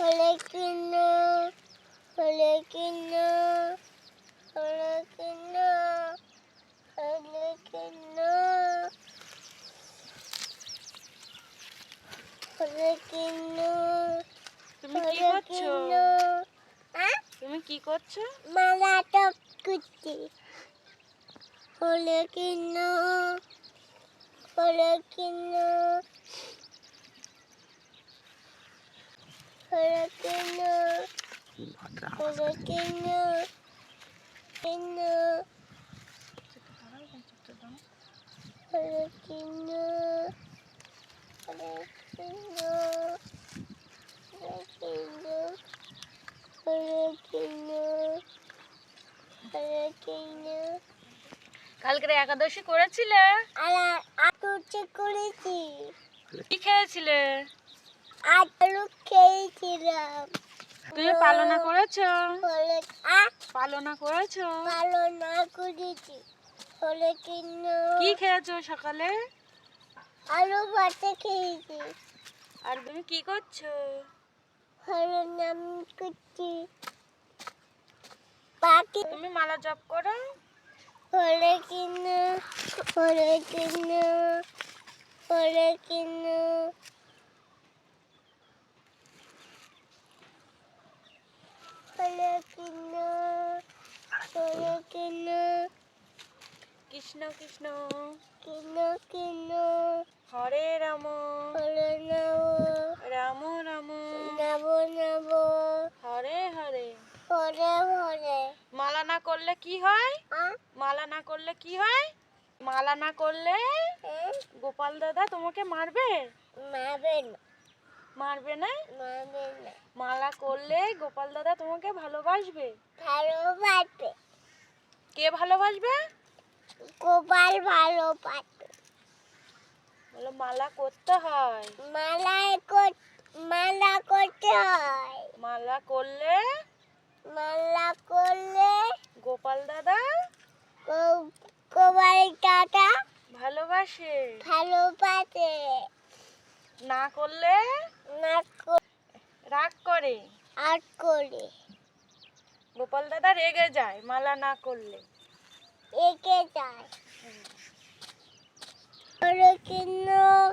হলে কেন হলে কেন হলে কেন হলে কেন হলে কেন তুমি কি করছ? তুমি কি করছ? মালা টপ করছি। হলে কেন হলে কেন হলে কেন হলে কেন কেন হলে কেন হলে কেন হলে কেন হলে কেন হলে কেন কালকে একাদশী করেছিলে? করেছি। কি খেয়েছিলে? আলু খেয়েছিলাম তুমি পালনা করেছ? পালনা করেছ? ভালো না করেছি হলে কিন্ন কি খেয়েছো সকালে? আলু ভাতে খেয়েছি আর তুমি কি করছ? হলে নাম করছি পাখি তুমি মালা জপ করো? হলে কিন্ন হলে কিন্ন হলে কিন্ন হলে কিন্ন হলে কিন্ন কৃষ্ণ কৃষ্ণ। কিন্ন কিন্ন হরে রাম। হলে নব রাম রাম। নব নব হরে হরে। হরে হরে। মালা না করলে কি হয়? মালা না করলে কি হয়? মালা না করলে গোপাল দাদা তোমাকে মারবে? মারবে না। মারবে না? মারবে না। মালা করলে গোপাল দাদা তোমাকে ভালোবাসবে? ভালোবাসবে। কে ভালোবাসবে? গোপাল ভালো ভালোবাসবে বলো মালা করতে হয়? মালায় কর- মালা করতে হয়। মালা করলে? মালা করলে গোপাল দাদা? গোপাল টাটা ভালোবাসে? ভালোবাসে না করলে? না রাগ করে? আর করে। গোপাল দাদা রেগে যায় মালা না করলে। いけたい。古きの、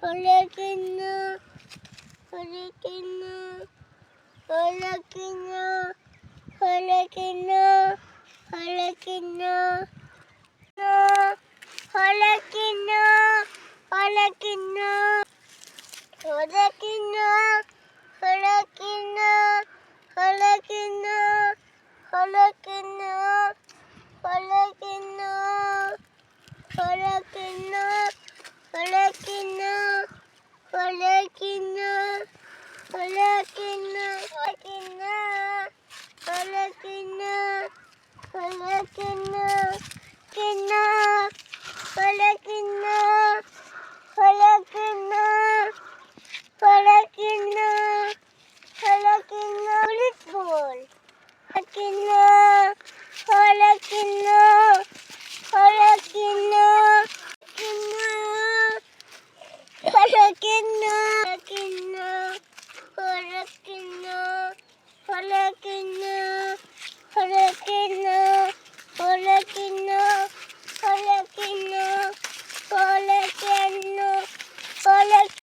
古着の、古着の、古着の、古きの、古着の、の、古着の、古着の、古着の、Hola, que no. Falakina, Falakina, Falakina, Falakina, Falakina.